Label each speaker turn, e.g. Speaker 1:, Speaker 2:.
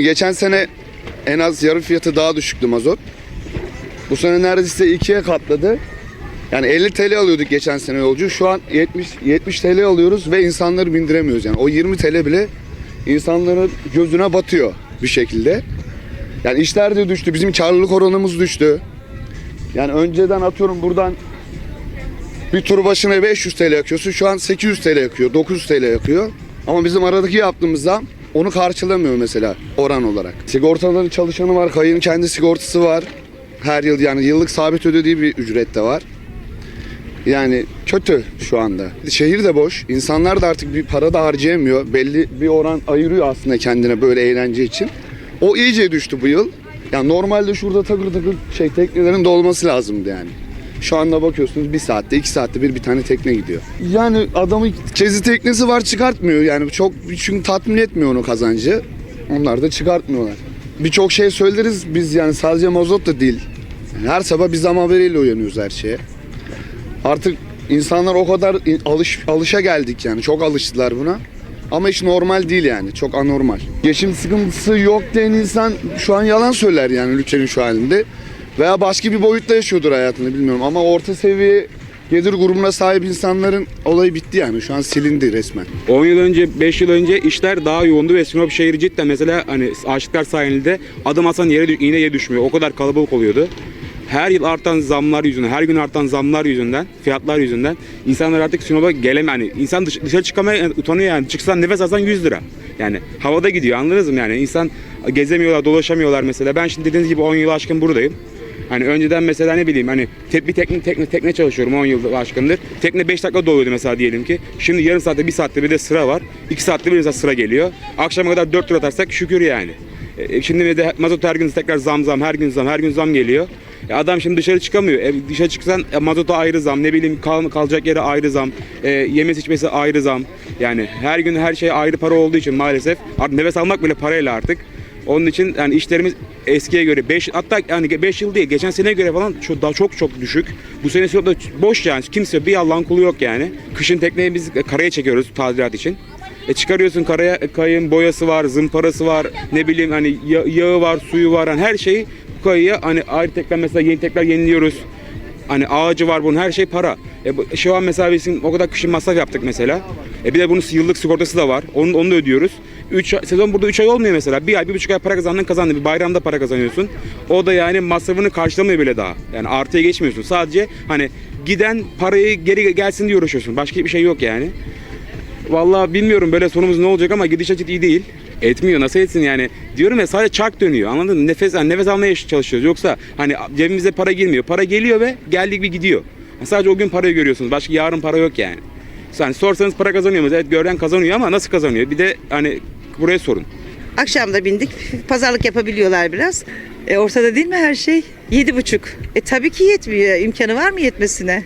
Speaker 1: Geçen sene en az yarı fiyatı daha düşüktü mazot. Bu sene neredeyse ikiye katladı. Yani 50 TL alıyorduk geçen sene yolcu. Şu an 70 70 TL alıyoruz ve insanları bindiremiyoruz. Yani o 20 TL bile insanların gözüne batıyor bir şekilde. Yani işler de düştü. Bizim karlılık oranımız düştü. Yani önceden atıyorum buradan bir tur başına 500 TL yakıyorsun. Şu an 800 TL yakıyor, 900 TL yakıyor. Ama bizim aradaki yaptığımız zam onu karşılamıyor mesela oran olarak. Sigortaların çalışanı var, kayın kendi sigortası var. Her yıl yani yıllık sabit ödediği bir ücret de var. Yani kötü şu anda. Şehir de boş. İnsanlar da artık bir para da harcayamıyor. Belli bir oran ayırıyor aslında kendine böyle eğlence için. O iyice düştü bu yıl. Yani normalde şurada takır takır şey teknelerin dolması lazımdı yani. Şu anda bakıyorsunuz bir saatte iki saatte bir bir tane tekne gidiyor. Yani adamın kezi teknesi var çıkartmıyor yani çok çünkü tatmin etmiyor onu kazancı. Onlar da çıkartmıyorlar. Birçok şey söyleriz biz yani sadece mazot da değil. Her sabah bir zam haberiyle uyanıyoruz her şeye. Artık insanlar o kadar alış alışa geldik yani çok alıştılar buna. Ama hiç normal değil yani çok anormal. Geçim sıkıntısı yok diyen insan şu an yalan söyler yani ülkenin şu halinde. Veya başka bir boyutta yaşıyordur hayatını bilmiyorum ama orta seviye gelir grubuna sahip insanların olayı bitti yani şu an silindi resmen.
Speaker 2: 10 yıl önce, 5 yıl önce işler daha yoğundu ve Sinop şehri cidden mesela hani Aşıklar sahilinde adım atsan yere iğne yere düşmüyor. O kadar kalabalık oluyordu. Her yıl artan zamlar yüzünden, her gün artan zamlar yüzünden, fiyatlar yüzünden insanlar artık Sinop'a gelemiyor. Yani insan dış- dışarı çıkamaya utanıyor yani. Çıksan nefes alsan 100 lira. Yani havada gidiyor anladınız mı yani? İnsan gezemiyorlar, dolaşamıyorlar mesela. Ben şimdi dediğiniz gibi 10 yıl aşkın buradayım. Hani önceden mesela ne bileyim hani tek bir tekne, tekne, tekne çalışıyorum 10 yıl aşkındır. Tekne 5 dakika doluyordu mesela diyelim ki. Şimdi yarım saatte 1 saatte bir de sıra var. 2 saatte bir mesela sıra geliyor. Akşama kadar 4 tur atarsak şükür yani. E, şimdi bir de mazot her gün tekrar zam zam her gün zam her gün zam geliyor. E, adam şimdi dışarı çıkamıyor. E, dışarı çıksan e, mazota ayrı zam ne bileyim kal, kalacak yere ayrı zam. E, yemesi içmesi ayrı zam. Yani her gün her şey ayrı para olduğu için maalesef artık nefes almak bile parayla artık. Onun için yani işlerimiz eskiye göre 5 hatta yani 5 yıl değil geçen seneye göre falan çok daha çok çok düşük. Bu sene Sinop'ta boş yani kimse bir Allah'ın kulu yok yani. Kışın tekneyi biz karaya çekiyoruz tadilat için. E çıkarıyorsun karaya kayın boyası var, zımparası var, ne bileyim hani ya- yağı var, suyu var, hani her şeyi kayıya hani ayrı tekrar mesela yeni tekrar yeniliyoruz. Hani ağacı var bunun her şey para. E, bu- şu an mesela bizim o kadar kışın masraf yaptık mesela. E bir de bunun yıllık sigortası da var. Onu, onu da ödüyoruz. 3 sezon burada 3 ay olmuyor mesela. Bir ay, bir buçuk ay para kazandın kazandın. Bir bayramda para kazanıyorsun. O da yani masrafını karşılamıyor bile daha. Yani artıya geçmiyorsun. Sadece hani giden parayı geri gelsin diye uğraşıyorsun. Başka bir şey yok yani. Vallahi bilmiyorum böyle sonumuz ne olacak ama gidiş açık iyi değil. Etmiyor nasıl etsin yani. Diyorum ya sadece çark dönüyor anladın mı? Nefes, yani nefes almaya çalışıyoruz. Yoksa hani cebimize para girmiyor. Para geliyor ve geldik bir gidiyor. Yani sadece o gün parayı görüyorsunuz. Başka yarın para yok yani. Yani sorsanız para kazanıyor mu? Evet gören kazanıyor ama nasıl kazanıyor? Bir de hani buraya sorun.
Speaker 3: Akşam da bindik. Pazarlık yapabiliyorlar biraz. E, ortada değil mi her şey? Yedi buçuk. E tabii ki yetmiyor. İmkanı var mı yetmesine?